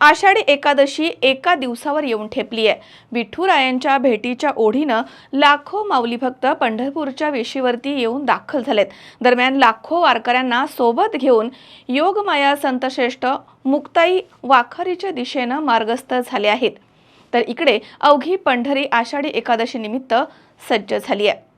आषाढी एकादशी एका दिवसावर येऊन ठेपली आहे विठ्ठुरायांच्या भेटीच्या ओढीनं लाखो माऊली भक्त पंढरपूरच्या वेशीवरती येऊन दाखल झालेत. दरम्यान लाखो वारकऱ्यांना सोबत घेऊन योगमाया संतश्रेष्ठ मुक्ताई वाखारीच्या दिशेनं मार्गस्थ झाले आहेत. तर इकडे अवघी पंढरी आषाढी एकादशी निमित्त सज्ज झाली आहे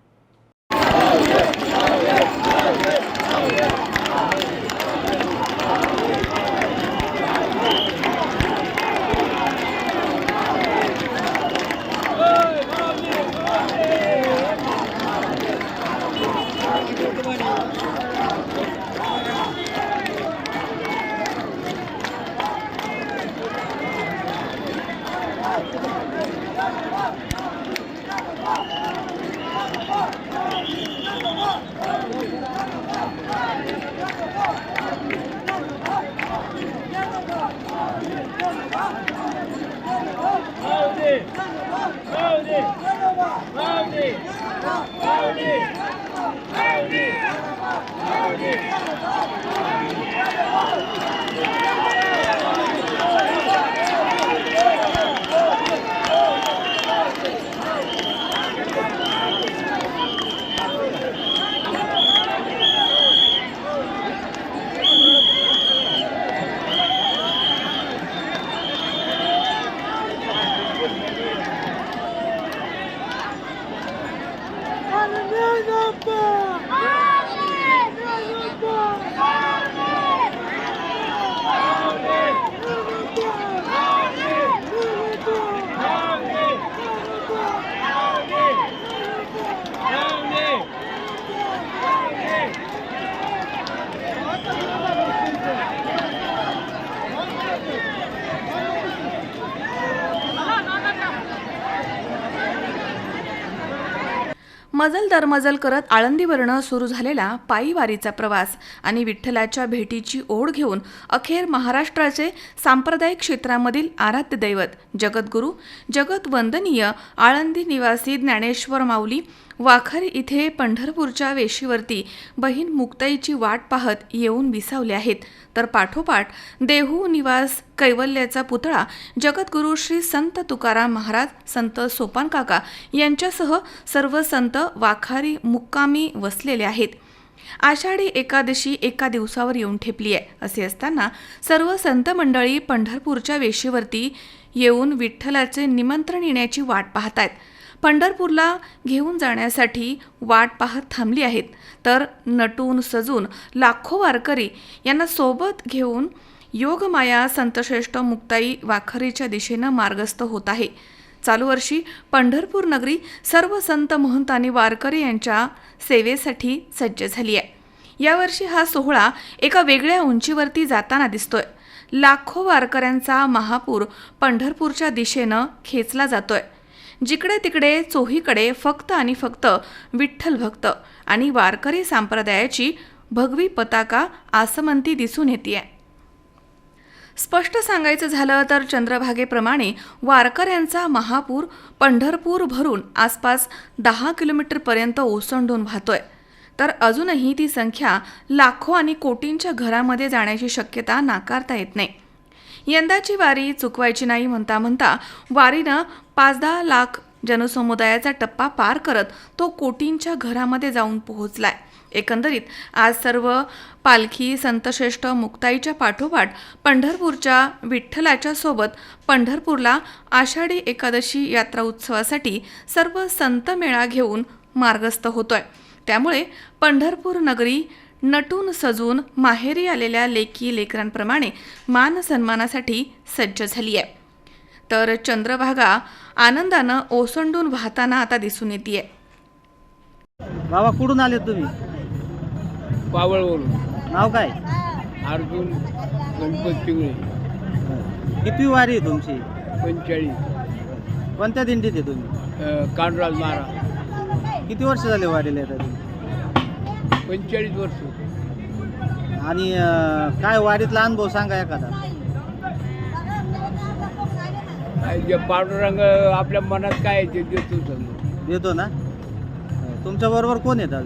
마운디 마운디 마운디 마운디 मजल दरमजल करत आळंदीवरनं सुरू झालेला पायी वारीचा प्रवास आणि विठ्ठलाच्या भेटीची ओढ घेऊन अखेर महाराष्ट्राचे सांप्रदायिक क्षेत्रामधील आराध्य दैवत जगद्गुरू जगतवंदनीय आळंदी निवासी ज्ञानेश्वर माऊली वाखर इथे पंढरपूरच्या वेशीवरती बहीण मुक्ताईची वाट पाहत येऊन विसावले आहेत. तर पाठोपाठ देहू निवास कैवल्याचा पुतळा जगद्गुरू श्री संत तुकाराम महाराज संत सोपान काका यांच्यासह सर्व संत वाखारी मुक्कामी वसलेले आहेत. आषाढी एकादशी एका दिवसावर येऊन ठेपली आहे. असे असताना सर्व संत मंडळी पंढरपूरच्या वेशीवरती येऊन विठ्ठलाचे निमंत्रण येण्याची वाट पाहत आहेत पंढरपूरला घेऊन जाण्यासाठी वाट पाहत थांबली आहेत. तर नटून सजून लाखो वारकरी यांना सोबत घेऊन योगमाया संतश्रेष्ठ मुक्ताई वाखरीच्या दिशेनं मार्गस्थ होत आहे. चालू वर्षी पंढरपूर नगरी सर्व संत महंत आणि वारकरी यांच्या सेवेसाठी सज्ज झाली आहे. यावर्षी हा सोहळा एका वेगळ्या उंचीवरती जाताना दिसतोय. लाखो वारकऱ्यांचा महापूर पंढरपूरच्या दिशेनं खेचला जातोय. जिकडे तिकडे चोहीकडे फक्त आणि फक्त विठ्ठल भक्त आणि वारकरी संप्रदायाची भगवी पताका आसमंती दिसून येते स्पष्ट सांगायचं झालं तर चंद्रभागेप्रमाणे वारकऱ्यांचा महापूर पंढरपूर भरून आसपास दहा किलोमीटरपर्यंत ओसंडून वाहतोय. तर अजूनही ती संख्या लाखो आणि कोटींच्या घरामध्ये जाण्याची शक्यता नाकारता येत नाही. यंदाची वारी चुकवायची नाही म्हणता म्हणता वारीनं पाच दहा लाख जनसमुदायाचा टप्पा पार करत तो कोटींच्या घरामध्ये जाऊन पोहोचलाय. एकंदरीत आज सर्व पालखी संतश्रेष्ठ मुक्ताईच्या पाठोपाठ पंढरपूरच्या विठ्ठलाच्या सोबत पंढरपूरला आषाढी एकादशी यात्रा उत्सवासाठी सर्व संत मेळा घेऊन मार्गस्थ होतोय. त्यामुळे पंढरपूर नगरी नटून सजून माहेरी आलेल्या लेकी लेकरांप्रमाणे मान सन्मानासाठी सज्ज झाली आहे तर चंद्रभागा आनंदानं ओसंडून वाहताना आता दिसून येते बाबा कुठून आले तुम्ही? पावळवरून. नाव काय? अर्जुन गणपत किती वारी आहे तुमची? पंचेचाळीस. कोणत्या दिंडीत आहे तुम्ही? कानराज मारा किती वर्ष झाले वारीला येतात तुम्ही? पंचेचाळीस वर्ष. आणि अं, काय वारीतला अनुभव सांगा एखादा. जे पांडुरंग आपल्या मनात काय आहे ते देतो समजा. देतो ना? तुमच्या बरोबर कोण येतात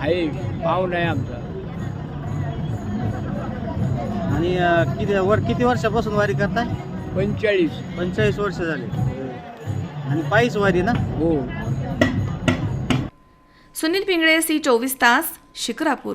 आहे पाहुणा आहे आमचा. आणि अं, किती वर किती वर्षापासून वारी करताय? पंचेचाळीस. पंचेचाळीस वर्ष झाले. आणि पायीच वारी ना? हो. सुनील पिंगळे सी चोवीस तास शिक्रापूर